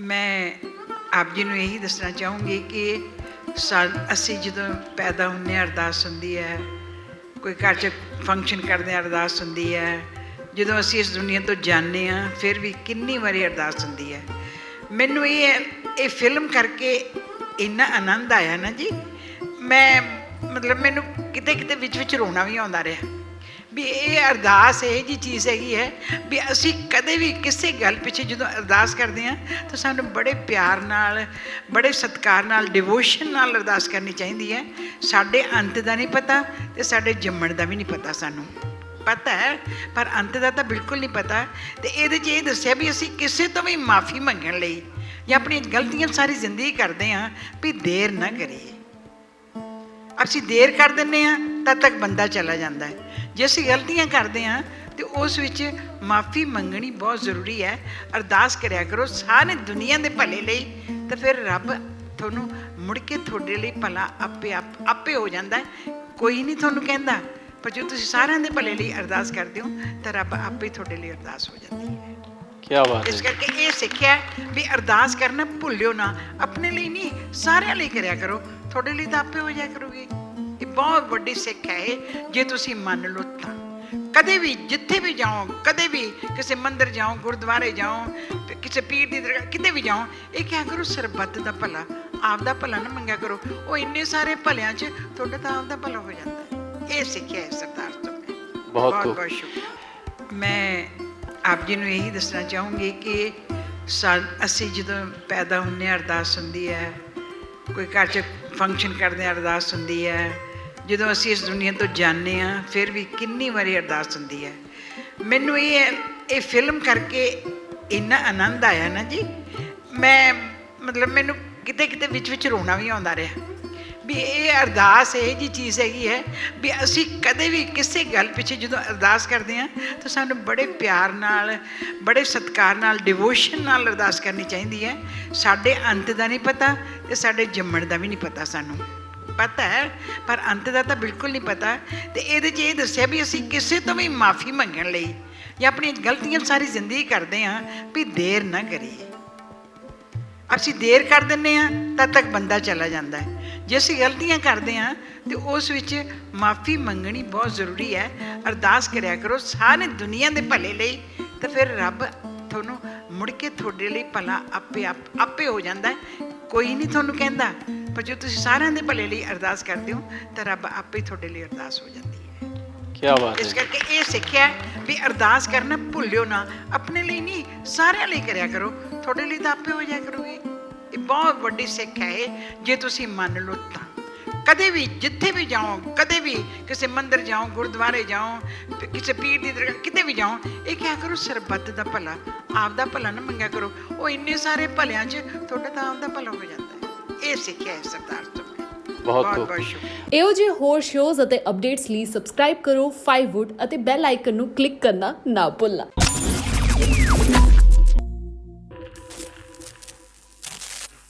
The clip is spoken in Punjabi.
ਮੈਂ ਆਪ ਜੀ ਨੂੰ ਇਹੀ ਦੱਸਣਾ ਚਾਹੂੰਗੀ ਕਿ ਸਾ ਅਸੀਂ ਜਦੋਂ ਪੈਦਾ ਹੁੰਦੇ ਹਾਂ, ਅਰਦਾਸ ਹੁੰਦੀ ਹੈ, ਕੋਈ ਘਰ 'ਚ ਫੰਕਸ਼ਨ ਕਰਦੇ ਹਾਂ, ਅਰਦਾਸ ਹੁੰਦੀ ਹੈ, ਜਦੋਂ ਅਸੀਂ ਇਸ ਦੁਨੀਆ ਤੋਂ ਜਾਂਦੇ ਹਾਂ, ਫਿਰ ਵੀ ਕਿੰਨੀ ਵਾਰੀ ਅਰਦਾਸ ਹੁੰਦੀ ਹੈ। ਮੈਨੂੰ ਇਹ ਇਹ ਫਿਲਮ ਕਰਕੇ ਇੰਨਾ ਆਨੰਦ ਆਇਆ ਨਾ ਜੀ। ਮੈਂ, ਮਤਲਬ ਮੈਨੂੰ ਕਿਤੇ ਕਿਤੇ ਵਿੱਚ ਵਿੱਚ ਰੋਣਾ ਵੀ ਆਉਂਦਾ ਰਿਹਾ। ਵੀ ਇਹ ਅਰਦਾਸ ਇਹ ਜੀ ਚੀਜ਼ ਹੈਗੀ ਹੈ ਵੀ ਅਸੀਂ ਕਦੇ ਵੀ ਕਿਸੇ ਗੱਲ ਪਿੱਛੇ ਜਦੋਂ ਅਰਦਾਸ ਕਰਦੇ ਹਾਂ, ਤਾਂ ਸਾਨੂੰ ਬੜੇ ਪਿਆਰ ਨਾਲ, ਬੜੇ ਸਤਿਕਾਰ ਨਾਲ ਡਿਵੋਸ਼ਨ ਨਾਲ ਅਰਦਾਸ ਕਰਨੀ ਚਾਹੀਦੀ ਹੈ। ਸਾਡੇ ਅੰਤ ਦਾ ਨਹੀਂ ਪਤਾ ਤੇ ਸਾਡੇ ਜੰਮਣ ਦਾ ਵੀ ਨਹੀਂ ਪਤਾ ਸਾਨੂੰ। ਪਤਾ ਹੈ, ਪਰ ਅੰਤ ਦਾ ਤਾਂ ਬਿਲਕੁਲ ਨਹੀਂ ਪਤਾ ਤੇ ਇਹਦੇ 'ਚ ਇਹ ਦੱਸਿਆ ਵੀ ਅਸੀਂ ਕਿਸੇ ਤੋਂ ਵੀ ਮਾਫੀ ਮੰਗਣ ਲਈ ਜਾਂ ਆਪਣੀਆਂ ਗਲਤੀਆਂ ਸਾਰੀ ਜ਼ਿੰਦਗੀ ਕਰਦੇ ਹਾਂ ਵੀ ਦੇਰ ਨਾ ਕਰੀਏ। ਅਸੀਂ ਦੇਰ ਕਰ ਦਿੰਨੇ ਆ ਤਦ ਤੱਕ ਬੰਦਾ ਚਲਾ ਜਾਂਦਾ ਹੈ। ਜੇ ਅਸੀਂ ਗਲਤੀਆਂ ਕਰਦੇ ਆ ਤੇ ਉਸ ਵਿੱਚ ਮਾਫੀ ਮੰਗਣੀ ਬਹੁਤ ਜ਼ਰੂਰੀ ਹੈ। ਅਰਦਾਸ ਕਰਿਆ ਕਰੋ ਸਾਰੇ ਦੁਨੀਆ ਦੇ ਭਲੇ ਲਈ ਤਾਂ ਫਿਰ ਰੱਬ ਤੁਹਾਨੂੰ ਮੁੜ ਕੇ ਤੁਹਾਡੇ ਲਈ ਭਲਾ ਆਪੇ ਆਪ ਹੋ ਜਾਂਦਾ ਹੈ। ਕੋਈ ਨਹੀਂ ਤੁਹਾਨੂੰ ਕਹਿੰਦਾ ਪਰ ਜੇ ਤੁਸੀਂ ਸਾਰਿਆਂ ਦੇ ਭਲੇ ਲਈ ਅਰਦਾਸ ਕਰਦੇ ਹੋ ਤਾਂ ਰੱਬ ਆਪੇ ਤੁਹਾਡੇ ਲਈ ਅਰਦਾਸ ਹੋ ਜਾਂਦੀ ਹੈ। ਕੀ ਬਾਤ ਇਸ ਹੈ ਕਰਕੇ ਇਹ ਸਿੱਖਿਆ ਵੀ ਅਰਦਾਸ ਕਰਨਾ ਭੁੱਲਿਓ ਨਾ। ਆਪਣੇ ਲਈ ਨਹੀਂ ਸਾਰਿਆਂ ਲਈ ਕਰਿਆ ਕਰੋ। ਤੁਹਾਡੇ ਲਈ ਤਾਂ ਆਪੇ ਹੋ ਜਾਇਆ ਕਰੂਗੀ। ਇਹ ਬਹੁਤ ਵੱਡੀ ਸਿੱਖ ਹੈ ਇਹ ਜੇ ਤੁਸੀਂ ਮੰਨ ਲਓ ਤਾਂ। ਕਦੇ ਵੀ ਜਿੱਥੇ ਵੀ ਜਾਓ ਕਦੇ ਵੀ ਕਿਸੇ ਮੰਦਿਰ ਜਾਓ ਗੁਰਦੁਆਰੇ ਜਾਓ ਕਿਸੇ ਪੀਰ ਦੀ ਦਰਗਾਹ ਕਿਤੇ ਵੀ ਜਾਓ ਇਹ ਕਿਆ ਕਰੋ ਸਰਬੱਤ ਦਾ ਭਲਾ। ਆਪ ਦਾ ਭਲਾ ਨਾ ਮੰਗਿਆ ਕਰੋ। ਉਹ ਇੰਨੇ ਸਾਰੇ ਭਲਿਆਂ 'ਚ ਤੁਹਾਡਾ ਤਾਂ ਆਪ ਦਾ ਭਲਾ ਹੋ ਜਾਂਦਾ। ਇਹ ਸਿੱਖਿਆ ਹੈ ਸਰਦਾਰ ਤੋਂ। ਬਹੁਤ ਬਹੁਤ ਸ਼ੁਕਰੀਆ। ਮੈਂ ਆਪ ਜੀ ਨੂੰ ਇਹੀ ਦੱਸਣਾ ਚਾਹੂੰਗੀ ਕਿ ਅਸੀਂ ਜਦੋਂ ਪੈਦਾ ਹੁੰਦੇ ਹਾਂ ਅਰਦਾਸ ਹੁੰਦੀ ਹੈ। ਕੋਈ ਘਰ 'ਚ ਫੰਕਸ਼ਨ ਕਰਦੇ ਹਾਂ ਅਰਦਾਸ ਹੁੰਦੀ ਹੈ। ਜਦੋਂ ਅਸੀਂ ਇਸ ਦੁਨੀਆ ਤੋਂ ਜਾਂਦੇ ਹਾਂ, ਫਿਰ ਵੀ ਕਿੰਨੀ ਵਾਰੀ ਅਰਦਾਸ ਹੁੰਦੀ ਹੈ। ਮੈਨੂੰ ਇਹ ਇਹ ਫਿਲਮ ਕਰਕੇ ਇੰਨਾ ਆਨੰਦ ਆਇਆ ਨਾ ਜੀ। ਮੈਂ, ਮਤਲਬ ਮੈਨੂੰ ਕਿਤੇ ਕਿਤੇ ਵਿੱਚ ਵਿੱਚ ਰੋਣਾ ਵੀ ਆਉਂਦਾ ਰਿਹਾ। ਵੀ ਇਹ ਅਰਦਾਸ, ਇਹ ਜੀ ਚੀਜ਼ ਹੈਗੀ ਹੈ ਵੀ ਅਸੀਂ ਕਦੇ ਵੀ ਕਿਸੇ ਗੱਲ ਪਿੱਛੇ ਜਦੋਂ ਅਰਦਾਸ ਕਰਦੇ ਹਾਂ, ਤਾਂ ਸਾਨੂੰ ਬੜੇ ਪਿਆਰ ਨਾਲ, ਬੜੇ ਸਤਿਕਾਰ ਨਾਲ ਡਿਵੋਸ਼ਨ ਨਾਲ ਅਰਦਾਸ ਕਰਨੀ ਚਾਹੀਦੀ ਹੈ। ਸਾਡੇ ਅੰਤ ਦਾ ਨਹੀਂ ਪਤਾ ਤੇ ਸਾਡੇ ਜੰਮਣ ਦਾ ਵੀ ਨਹੀਂ ਪਤਾ ਸਾਨੂੰ। ਪਤਾ ਹੈ, ਪਰ ਅੰਤ ਦਾ ਤਾਂ ਬਿਲਕੁਲ ਨਹੀਂ ਪਤਾ। ਤੇ ਇਹਦੇ 'ਚ ਇਹ ਦੱਸਿਆ ਵੀ ਅਸੀਂ ਕਿਸੇ ਤੋਂ ਵੀ ਮਾਫੀ ਮੰਗਣ ਲਈ ਜਾਂ ਆਪਣੀਆਂ ਗਲਤੀਆਂ ਸਾਰੀ ਜ਼ਿੰਦਗੀ ਕਰਦੇ ਹਾਂ ਵੀ ਦੇਰ ਨਾ ਕਰੀਏ। ਅਸੀਂ ਦੇਰ ਕਰ ਦਿੰਨੇ ਆ ਤਦ ਤੱਕ ਬੰਦਾ ਚਲਾ ਜਾਂਦਾ ਹੈ। ਜੇ ਅਸੀਂ ਗਲਤੀਆਂ ਕਰਦੇ ਆ ਤੇ ਉਸ ਵਿੱਚ ਮਾਫੀ ਮੰਗਣੀ ਬਹੁਤ ਜ਼ਰੂਰੀ ਹੈ। ਅਰਦਾਸ ਕਰਿਆ ਕਰੋ, ਸਾਰੇ ਦੁਨੀਆ ਦੇ ਭਲੇ ਲਈ ਤਾਂ ਫਿਰ ਰੱਬ ਤੁਹਾਨੂੰ ਮੁੜ ਕੇ ਤੁਹਾਡੇ ਲਈ ਭਲਾ ਆਪੇ ਆਪ ਆਪੇ ਹੋ ਜਾਂਦਾ ਕੋਈ ਨਹੀਂ ਤੁਹਾਨੂੰ ਕਹਿੰਦਾ ਪਰ ਜੇ ਤੁਸੀਂ ਸਾਰਿਆਂ ਦੇ ਭਲੇ ਲਈ ਅਰਦਾਸ ਕਰਦੇ ਹੋ ਤਾਂ ਰੱਬ ਆਪੇ ਤੁਹਾਡੇ ਲਈ ਅਰਦਾਸ ਹੋ ਜਾਂਦੀ ਹੈ। ਕੀ ਬਾਤ ਇਸ ਹੈ ਕਰਕੇ ਇਹ ਸਿੱਖਿਆ ਵੀ ਅਰਦਾਸ ਕਰਨਾ ਭੁੱਲਿਓ ਨਾ ਆਪਣੇ ਲਈ ਨਹੀਂ ਸਾਰਿਆਂ ਲਈ ਕਰਿਆ ਕਰੋ। ਤੁਹਾਡੇ ਲਈ ਤਾਂ ਆਪੇ ਹੋ ਜਾਇਆ ਕਰੂਗੀ। ਇਹ ਬਹੁਤ ਵੱਡੀ ਸਿੱਖ ਹੈ ਜੇ ਤੁਸੀਂ ਮੰਨ ਲਓ ਤਾਂ। ਕਦੇ ਵੀ ਜਿੱਥੇ ਵੀ ਜਾਓ ਕਦੇ ਵੀ ਕਿਸੇ ਮੰਦਿਰ ਜਾਓ ਗੁਰਦੁਆਰੇ ਜਾਓ ਕਿਸੇ ਪੀਰ ਦੀ ਦਰਗਾਹ ਕਿਤੇ ਵੀ ਜਾਓ ਇਹ ਕਿਆ ਕਰੋ ਸਰਬੱਤ ਦਾ ਭਲਾ ਆਪ ਦਾ ਭਲਾ ਨਾ ਮੰਗਿਆ ਕਰੋ। ਉਹ ਇੰਨੇ ਸਾਰੇ ਭਲਿਆਂ 'ਚ ਤੁਹਾਡਾ ਤਾਂ ਆਪ ਦਾ ਭਲਾ ਹੋ ਜਾਂਦਾ। ਹੈ ਇਹ ਸਿੱਖਿਆ ਹੈ ਸਰਦਾਰ ਤੋਂ ਬਹੁਤ। ਬਹੁਤ ਸ਼ੁਕਰੀਆ ਇਹੋ ਜਿਹੇ ਹੋਰ ਸ਼ੋਜ਼ ਅਤੇ ਅਪਡੇਟਸ ਲਈ ਸਬਸਕ੍ਰਾਈਬ ਕਰੋ 5wood ਅਤੇ ਬੈਲ ਆਈਕਨ ਨੂੰ ਕਲਿੱਕ ਕਰਨਾ ਨਾ ਭੁੱਲਣਾ।